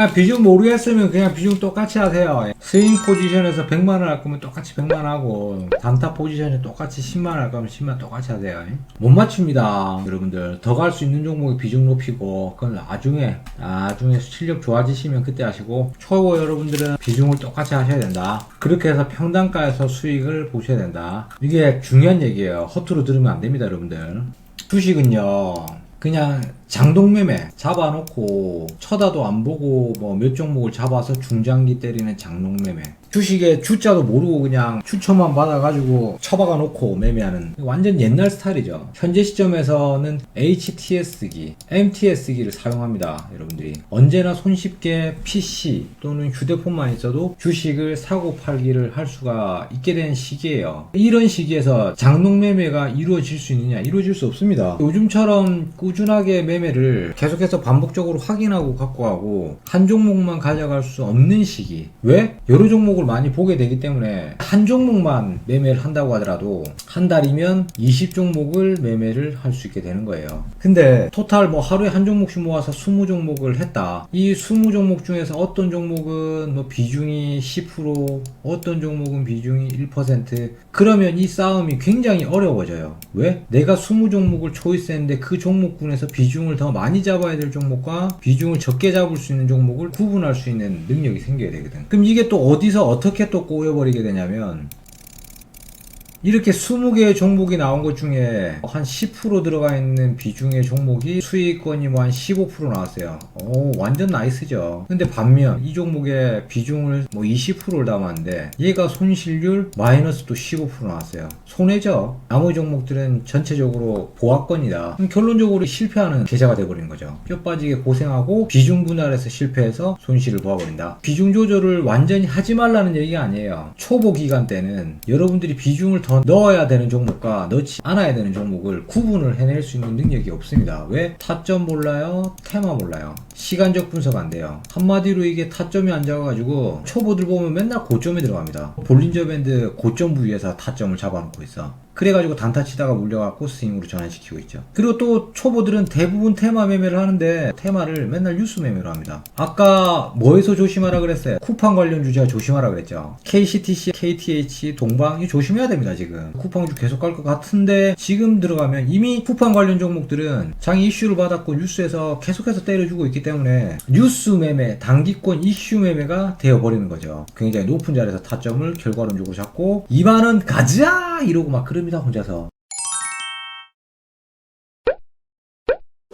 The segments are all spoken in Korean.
그냥 비중 모르겠으면 그냥 비중 똑같이 하세요. 스윙 포지션에서 100만원 할 거면 똑같이 100만원 하고, 단타 포지션에 똑같이 10만원 할 거면 10만원 똑같이 하세요. 못 맞춥니다. 여러분들. 더 갈 수 있는 종목에 비중 높이고, 그건 나중에, 나중에 실력 좋아지시면 그때 하시고, 초보 여러분들은 비중을 똑같이 하셔야 된다. 그렇게 해서 평단가에서 수익을 보셔야 된다. 이게 중요한 얘기예요. 허투루 들으면 안 됩니다, 여러분들. 주식은요, 그냥 장동매매 잡아놓고 쳐다도 안 보고 뭐 몇 종목을 잡아서 중장기 때리는 장동매매. 주식의 주자도 모르고 그냥 추천만 받아가지고 처박아 놓고 매매하는 완전 옛날 스타일이죠. 현재 시점에서는 HTS기, MTS기를 사용합니다 여러분들이. 언제나 손쉽게 PC 또는 휴대폰만 있어도 주식을 사고 팔기를 할 수가 있게 된 시기예요. 이런 시기에서 장동매매가 이루어질 수 있느냐? 이루어질 수 없습니다. 요즘처럼 꾸준하게 매매 를 계속해서 반복적으로 확인하고 갖고 가고 한 종목만 가져갈 수 없는 시기. 왜? 여러 종목을 많이 보게 되기 때문에 한 종목만 매매를 한다고 하더라도 한 달이면 20종목을 매매를 할 수 있게 되는 거예요. 근데 토탈 뭐 하루에 한 종목씩 모아서 20종목을 했다. 이 20종목 중에서 어떤 종목은 뭐 비중이 10% 어떤 종목은 비중이 1% 그러면 이 싸움이 굉장히 어려워져요. 왜? 내가 20종목을 초이스했는데 그 종목군에서 비중을 더 많이 잡아야 될 종목과 비중을 적게 잡을 수 있는 종목을 구분할 수 있는 능력이 생겨야 되거든. 그럼 이게 또 어디서 어떻게 또 꼬여버리게 되냐면 이렇게 20개의 종목이 나온 것 중에 한 10% 들어가 있는 비중의 종목이 수익권이 뭐 한 15% 나왔어요. 오, 완전 나이스죠. 근데 반면 이 종목의 비중을 뭐 20%를 담았는데 얘가 손실률 마이너스 또 15% 나왔어요. 손해죠. 나머지 종목들은 전체적으로 보합권이다. 결론적으로 실패하는 계좌가 돼버리는 거죠. 뼈 빠지게 고생하고 비중 분할해서 실패해서 손실을 보아버린다. 비중 조절을 완전히 하지 말라는 얘기가 아니에요. 초보 기간 때는 여러분들이 비중을 더 넣어야 되는 종목과 넣지 않아야 되는 종목을 구분을 해낼 수 있는 능력이 없습니다. 왜? 타점 몰라요? 테마 몰라요. 시간적 분석 안 돼요. 한마디로 이게 타점이 안 잡아가지고 초보들 보면 맨날 고점에 들어갑니다. 볼린저 밴드 고점 부위에서 타점을 잡아놓고 있어. 그래가지고 단타 치다가 물려갖고 스윙으로 전환시키고 있죠. 그리고 또 초보들은 대부분 테마 매매를 하는데 테마를 맨날 뉴스 매매로 합니다. 아까 뭐에서 조심하라 그랬어요? 쿠팡 관련 주제가 조심하라 그랬죠. KCTC, KTH, 동방 이 조심해야 됩니다 지금. 쿠팡주 계속 갈 것 같은데 지금 들어가면 이미 쿠팡 관련 종목들은 장이 이슈를 받았고 뉴스에서 계속해서 때려주고 있기 때문에 뉴스 매매, 단기권 이슈 매매가 되어버리는 거죠. 굉장히 높은 자리에서 타점을 결과론적으로 잡고 2만원 가자 이러고 막 그럽니다 혼자서.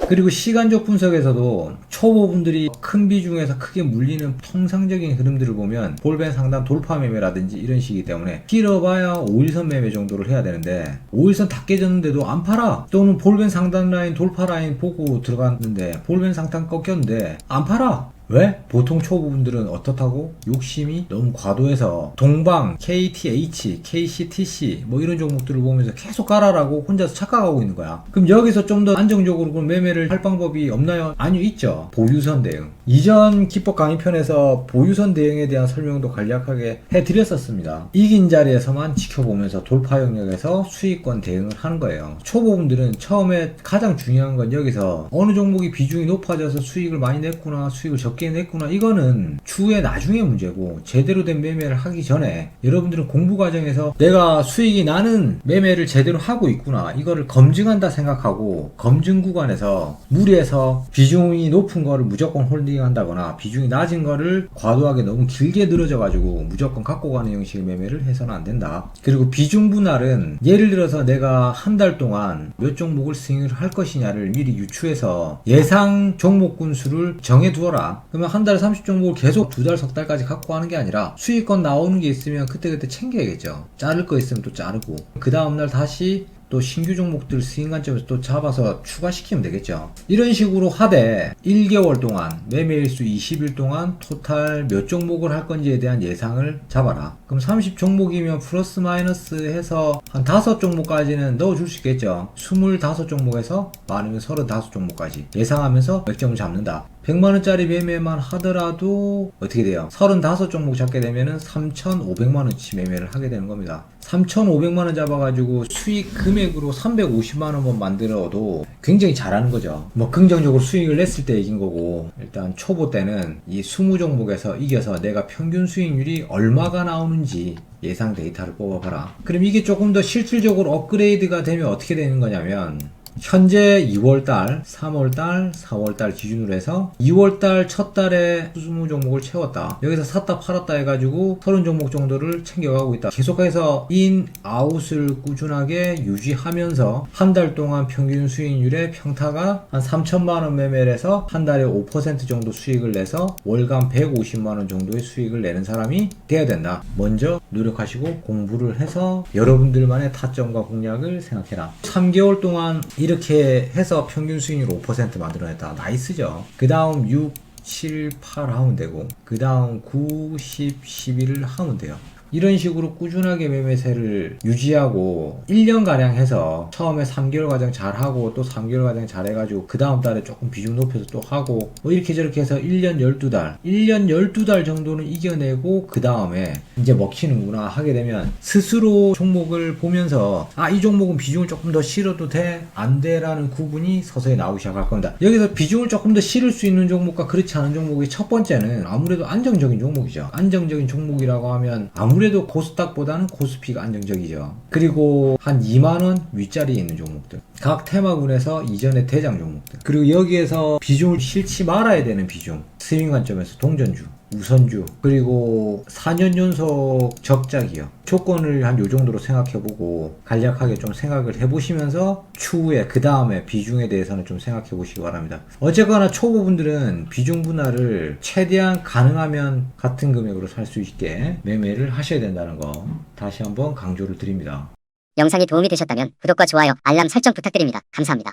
그리고 시간적 분석에서도 초보분들이 큰 비중에서 크게 물리는 통상적인 흐름들을 보면 볼벤 상단 돌파 매매라든지 이런 식이기 때문에 길어봐야 5일선 매매 정도를 해야 되는데 5일선 다 깨졌는데도 안 팔아 또는 볼벤 상단 라인 돌파 라인 보고 들어갔는데 볼벤 상단 꺾였는데 안 팔아 왜? 보통 초보분들은 어떻다고? 욕심이 너무 과도해서 동방, KTH, KCTC 뭐 이런 종목들을 보면서 계속 깔아라고 혼자서 착각하고 있는 거야. 그럼 여기서 좀 더 안정적으로 그럼 매매를 할 방법이 없나요? 아니요, 있죠. 보유선 대응. 이전 기법 강의편에서 보유선 대응에 대한 설명도 간략하게 해드렸었습니다. 이긴 자리에서만 지켜보면서 돌파 영역에서 수익권 대응을 하는 거예요. 초보분들은 처음에 가장 중요한 건 여기서 어느 종목이 비중이 높아져서 수익을 많이 냈구나, 수익을 적게 냈구나, 이거는 추후에 나중에 문제고 제대로 된 매매를 하기 전에 여러분들은 공부 과정에서 내가 수익이 나는 매매를 제대로 하고 있구나, 이거를 검증한다 생각하고 검증 구간에서 무리해서 비중이 높은 거를 무조건 홀딩 한다거나 비중이 낮은 거를 과도하게 너무 길게 늘어져 가지고 무조건 갖고 가는 형식의 매매를 해서는 안 된다. 그리고 비중 분할은 예를 들어서 내가 한 달 동안 몇 종목을 스윙을 할 것이냐를 미리 유추해서 예상 종목 군 수를 정해 두어라. 그러면 한 달에 30종목을 계속 두 달, 석 달까지 갖고 하는 게 아니라 수익권 나오는 게 있으면 그때그때 챙겨야겠죠. 자를 거 있으면 또 자르고 그 다음날 다시 또 신규 종목들 스윙 관점에서 또 잡아서 추가시키면 되겠죠. 이런 식으로 하되 1개월 동안 매매일수 20일 동안 토탈 몇 종목을 할 건지에 대한 예상을 잡아라. 그럼 30 종목이면 플러스 마이너스 해서 한 5종목까지는 넣어줄 수 있겠죠. 25종목에서 많으면 35종목까지 예상하면서 맥점을 잡는다. 100만원짜리 매매만 하더라도 어떻게 돼요? 35종목 잡게 되면은 3,500만원치 매매를 하게 되는 겁니다. 3,500만 원 잡아가지고 수익 금액으로 350만 원만 만들어도 굉장히 잘하는 거죠. 뭐 긍정적으로 수익을 냈을 때 이긴 거고 일단 초보 때는 이 20종목에서 이겨서 내가 평균 수익률이 얼마가 나오는지 예상 데이터를 뽑아봐라. 그럼 이게 조금 더 실질적으로 업그레이드가 되면 어떻게 되는 거냐면 현재 2월달, 3월달, 4월달 기준으로 해서 2월달 첫 달에 20 종목을 채웠다. 여기서 샀다 팔았다 해가지고 30 종목 정도를 챙겨가고 있다. 계속해서 인, 아웃을 꾸준하게 유지하면서 한 달 동안 평균 수익률의 평타가 한 3천만원 매매를 해서 한 달에 5% 정도 수익을 내서 월간 150만원 정도의 수익을 내는 사람이 돼야 된다. 먼저 노력하시고 공부를 해서 여러분들만의 타점과 공략을 생각해라. 3개월 동안 이렇게 해서 평균 수익률 5% 만들어냈다. 나이스죠. 그 다음 6, 7, 8 하면 되고, 그 다음 9, 10, 11을 하면 돼요. 이런 식으로 꾸준하게 매매세를 유지하고 1년가량 해서 처음에 3개월 과정 잘하고 또 3개월 과정 잘해가지고 그 다음 달에 조금 비중 높여서 또 하고 뭐 이렇게 저렇게 해서 1년 12달 1년 12달 정도는 이겨내고 그 다음에 이제 먹히는구나 하게 되면 스스로 종목을 보면서 아 이 종목은 비중을 조금 더 실어도 돼? 안 돼? 라는 구분이 서서히 나오기 시작할 겁니다. 여기서 비중을 조금 더 실을 수 있는 종목과 그렇지 않은 종목의 첫 번째는 아무래도 안정적인 종목이죠. 안정적인 종목이라고 하면 아무 래도 코스닥보다는 코스피가 안정적이죠. 그리고 한 2만원 윗자리에 있는 종목들. 각 테마군에서 이전의 대장 종목들. 그리고 여기에서 비중을 실지 말아야 되는 비중. 스윙 관점에서 동전주. 우선주 그리고 4년 연속 적자 기업 조건을 한 요 정도로 생각해보고 간략하게 좀 생각을 해보시면서 추후에 그 다음에 비중에 대해서는 좀 생각해 보시기 바랍니다. 어쨌거나 초보분들은 비중 분할을 최대한 가능하면 같은 금액으로 살 수 있게 매매를 하셔야 된다는 거 다시 한번 강조를 드립니다. 영상이 도움이 되셨다면 구독과 좋아요, 알람 설정 부탁드립니다. 감사합니다.